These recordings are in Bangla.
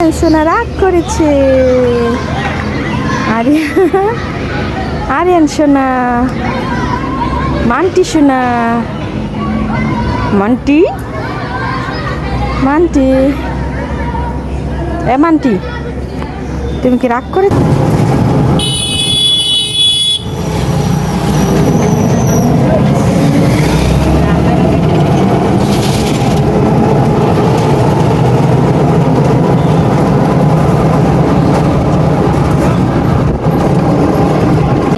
সোনা রাগ করেছে। আরে, আরিয়ান সোনা, মান্টি সোনা, মান্টি মান্টি, এ মান্টি, তুমি কি রাগ করে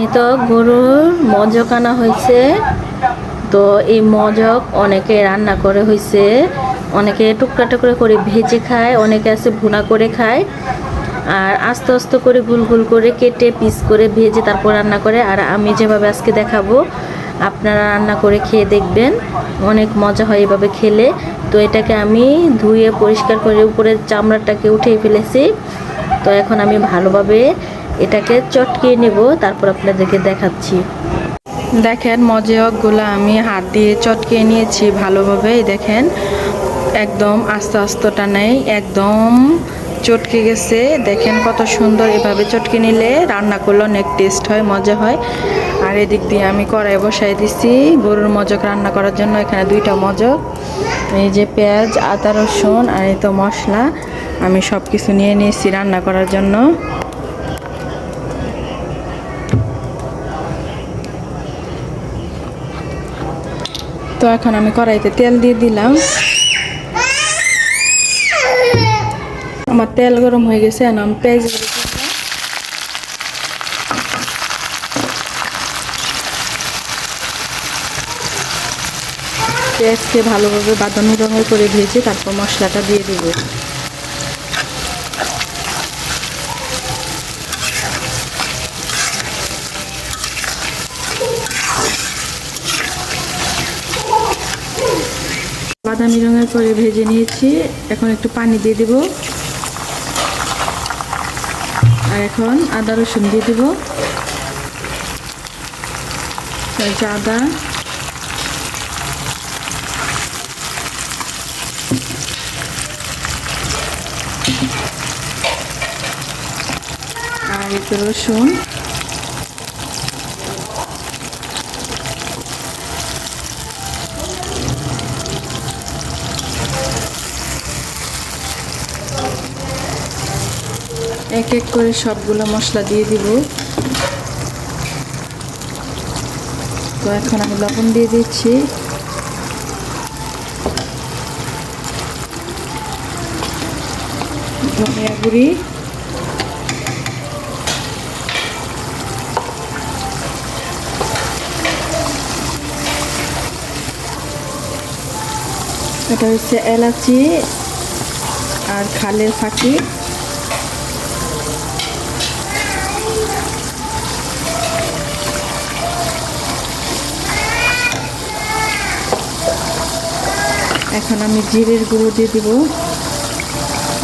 এই তো গরুর মজক আনা হয়েছে। তো এই মজক অনেকে রান্না করে হয়েছে। অনেকে টুকরা টুকরা করে ভেজে খায়, অনেকে আছে ভুনা করে খায়। আর আস্তে আস্তে করে গুল গুল করে কেটে পিস করে ভেজে তারপর রান্না করে। আর আমি যেভাবে আজকে দেখাবো, আপনারা রান্না করে খেয়ে দেখবেন। অনেক মজা হয় এভাবে খেলে। তো এটাকে আমি ধুয়ে পরিষ্কার করে উপরের চামড়াটাকে উঠিয়ে ফেলেছি। তো এখন আমি ভালোভাবে এটাকে চটকিয়ে নেব, তারপর আপনাদেরকে দেখাচ্ছি। দেখেন মজেকগুলো আমি হাত দিয়ে চটকে নিয়েছি ভালোভাবে দেখেন। একদম আস্তে আস্তেটা নেই একদম চটকে গেছে। দেখেন কত সুন্দর এভাবে চটকে নিলে রান্না করলে অনেক টেস্ট হয়, মজা হয়। আর এদিক দিয়ে আমি কড়াই বসাই দিছি, গরুর মজক রান্না করার জন্য এখানে দুইটা মজক। এই যে পেঁয়াজ, আদা, রসুন আর এই তো মশলা, আমি সব কিছু নিয়ে নিয়েছি রান্না করার জন্য। তো এখন আমি কড়াইতে তেল দিয়ে দিলাম আমার তেল গরম হয়ে গেছে, এখন আমি পেঁয়াজ। পেঁয়াজকে ভালোভাবে বাদামি রঙের করে দিয়েছি তারপর মশলাটা দিয়ে দেব বাদামি রঙের করে ভেজে নিয়েছি। এখন একটু পানি দিয়ে দিব। আর এখন আদা রসুন দিয়ে দিব। আদা। আর একটু রসুন। এক এক করে সবগুলো মশলা দিয়ে দিব। তো এখন আমি লবণ দিয়ে দিচ্ছি। ধনিয়া গুঁড়ি। এটা হচ্ছে এলাচি আর খালের ফাঁকি। এখন আমি জিরের গুঁড়ো দিয়ে দিব।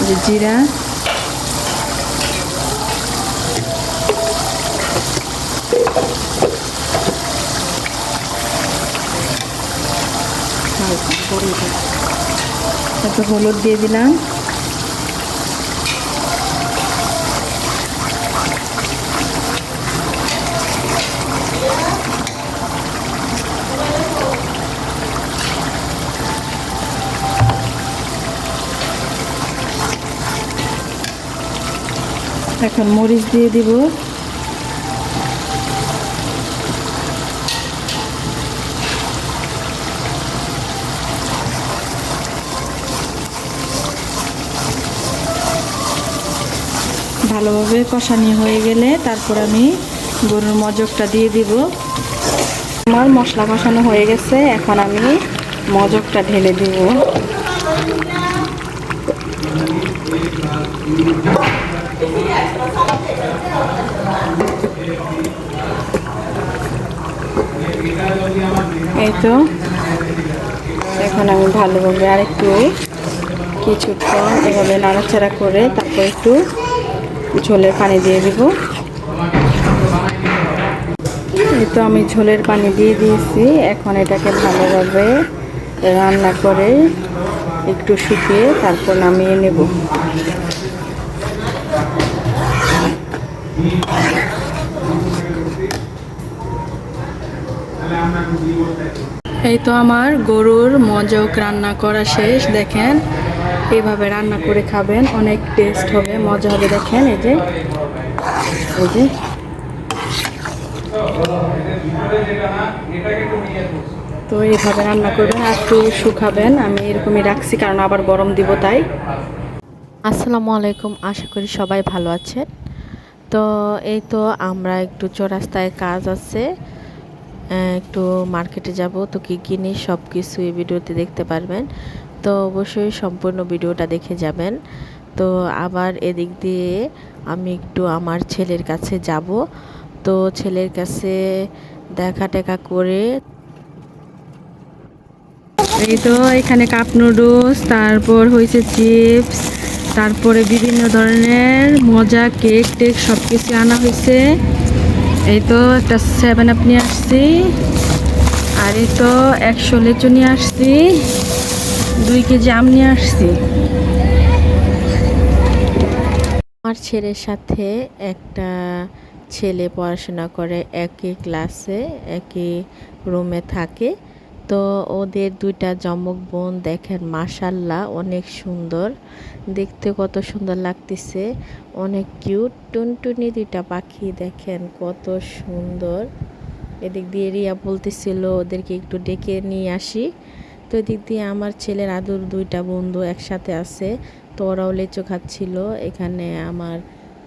যে জিরা। হলুদ দিয়ে দিলাম। এখন মরিচ দিয়ে দিব। ভালোভাবে কষানি হয়ে গেলে তারপর আমি গরুর মজকটা দিয়ে দিব। আমার মশলা কষানো হয়ে গেছে, এখন আমি মজকটা ঢেলে দিব। এই তো, এখন আমি ভালোভাবে আরেকটু কিছুক্ষণ এভাবে নাড়াচাড়া করে তারপর একটু ঝোলের পানি দিয়ে দিব। এই তো আমি ঝোলের পানি দিয়ে দিয়েছি, এখন এটাকে ভালোভাবে রান্না করে একটু শুকিয়ে তারপর নামিয়ে নেব। এই তো আমার গরুর মজক রান্না করা শেষ, দেখেন। এইভাবে রান্না করে খাবেন, অনেক টেস্ট হবে, মজা হবে, দেখেন, এই যে। এই যে। তো এইভাবে রান্না করবেন, আর একটু শুকাবেন, আমি এরকমই রাখছি, কারণ আবার গরম দিব, তাই। আসসালামু আলাইকুম, আশা করি সবাই ভালো আছেন। তো এই তো আমরা একটু চৌরাস্তায় কাজ আছে একটু মার্কেটে যাব। তো কী কিনি সব কিছু এই ভিডিওতে দেখতে পারবেন। তো অবশ্যই সম্পূর্ণ ভিডিওটা দেখে যাবেন। তো আবার এদিক দিয়ে আমি একটু আমার ছেলের কাছে যাব। তো ছেলের কাছে দেখা টেকা করে এই তো এখানে কাপ নুডলস, তারপর হয়েছে চিপস তারপরে বিভিন্ন ধরনের মজা, কেক টেক সব কিছু আনা হয়েছে। এই তো একটা সেভেন আপ নিয়ে আসছি। আর এই তো একশো লিচু নিয়ে আসছি। দুই কেজি আম নিয়ে আসছি। আমার ছেলের সাথে একটা ছেলে পড়াশোনা করে একই ক্লাসে একই রুমে থাকে। তো ওদের দুইটা জমক বোন দেখেন মাসাল্লাহ অনেক সুন্দর। দেখতে কত সুন্দর লাগতেছে। অনেক কিউট। টুনটুনি দুইটা পাখি দেখেন, কত সুন্দর। এদিক দিয়ে রিয়া বলতেছিল, ওদেরকে একটু ডেকে নিয়ে আসি। তো এদিক দিয়ে আমার ছেলের আদুর দুইটা বন্ধু একসাথে আছে। তো ওরাও লেচু খাচ্ছিল। এখানে আমার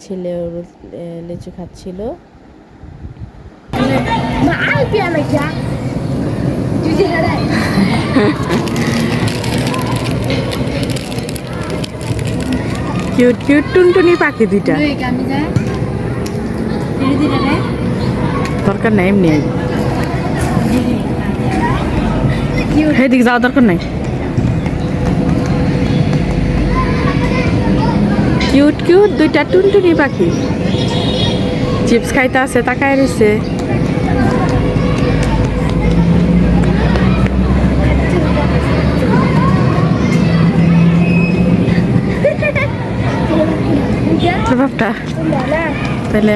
ছেলেও লেচু খাচ্ছিল। কিউট কিউট টুনটুনি পাখি দুইটা। দরকার নাই এমনি। সেদিকে যাওয়া দরকার নাই। কিউট কিউট দুইটা টুনটুনি পাখি। চিপস খাইতে আছে, তাকায় রয়েছে। বাপটা তাহলে।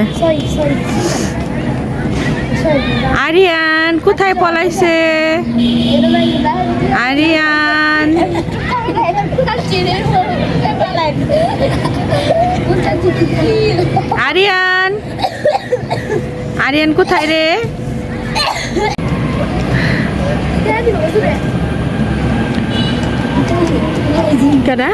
আরিয়ান কোথায় পলাইছে? আরিয়ান। আরিয়ান। আরিয়ান কোথায় রে? কেডা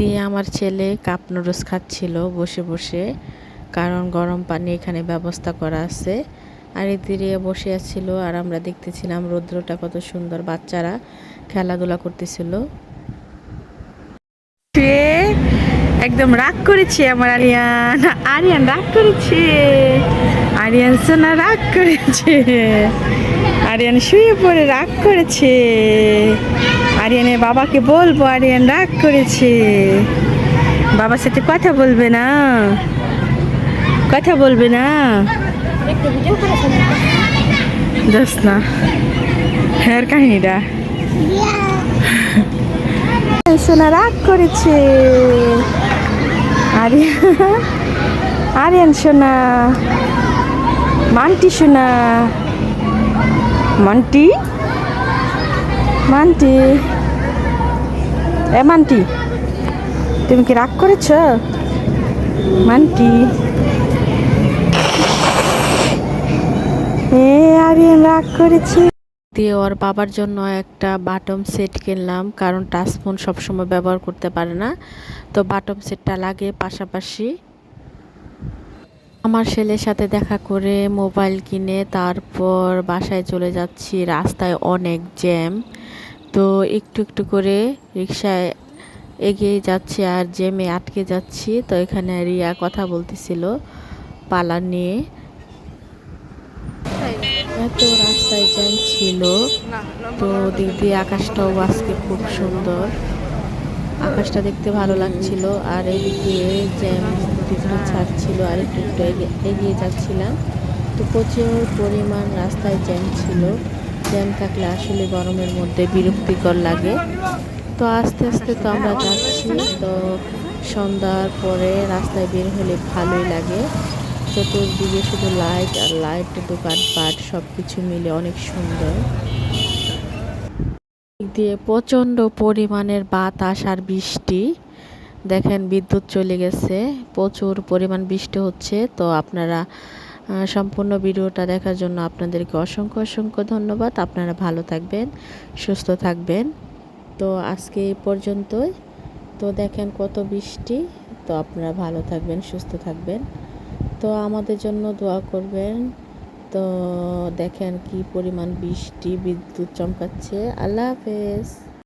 দিয়ে আমার ছেলে কাপ নুডলস খাচ্ছিল বসে বসে, কারণ গরম পানি এখানে ব্যবস্থা করা আছে। আর এদিকে বসে আছিল আর আমরা দেখতেছিলাম রৌদ্রটা কত সুন্দর, বাচ্চারা খেলাধুলা করতেছিল। একদম রাগ করেছে আমার আরিয়ান। আরিয়ান রাগ করেছে। আরিয়ান সোনা রাগ করেছে। আরিয়ান শুয়ে পড়ে রাগ করেছে। আরিয়ানের বাবাকে বলব আরিয়ান রাগ করেছে। বাবার সাথে কথা বলবে না। কথা বলবে না। যাস না হ্যাঁ কাহিনীটা। সোনা রাগ করেছে। আরিয়ান আরিয়ান সোনা মান্টি সোনা। মান্টি? মান্টি। এ মান্টি, তুমি কি রাগ করেছ? মান্টি। এ আরিয়ান রাগ করেছি। দিয়ে ওর বাবার জন্য একটা বাটম সেট কিনলাম, কারণ টাচ ফোন সবসময় ব্যবহার করতে পারে না। তো বাটম সেটটা লাগে পাশাপাশি আমার ছেলের সাথে দেখা করে মোবাইল কিনে তারপর বাসায় চলে যাচ্ছি। রাস্তায় অনেক জ্যাম। তো একটু একটু করে রিক্সায় এগিয়ে যাচ্ছি আর জ্যামে আটকে যাচ্ছি। তো এখানে রিয়া কথা বলতেছিল পালা নিয়ে। এত রাস্তায় জ্যাম ছিল। তো দিক দিয়ে আকাশটাও আজকে খুব সুন্দর। আকাশটা দেখতে ভালো লাগছিল আর এদিকে জ্যাম একটু ছাড়ছিল আর একটু একটু এগিয়ে যাচ্ছিলাম। তো প্রচুর পরিমাণ রাস্তায় জ্যাম ছিল। জ্যাম থাকলে আসলে গরমের মধ্যে বিরক্তিকর লাগে। তো আস্তে আস্তে তো আমরা যাচ্ছি। তো সন্ধ্যার পরে রাস্তায় বের হলে ভালোই লাগে। চতুর্দিকে শুধু লাইট আর লাইট দোকানপাট সব কিছু মিলে অনেক সুন্দর। দিয়ে প্রচণ্ড পরিমাণের বাতাস আর বৃষ্টি। দেখেন বিদ্যুৎ চলে গেছে, প্রচুর পরিমাণ বৃষ্টি হচ্ছে। তো আপনারা সম্পূর্ণ ভিডিওটা দেখার জন্য আপনাদেরকে অসংখ্য অসংখ্য ধন্যবাদ। আপনারা ভালো থাকবেন, সুস্থ থাকবেন। তো আজকে এই পর্যন্তই। তো দেখেন কত বৃষ্টি। তো আপনারা ভালো থাকবেন, সুস্থ থাকবেন। তো আমাদের জন্য দোয়া করবেন। তো দেখেন কি পরিমাণ বৃষ্টি, বিদ্যুৎ চমকাচ্ছে। আল্লাহ হাফেজ।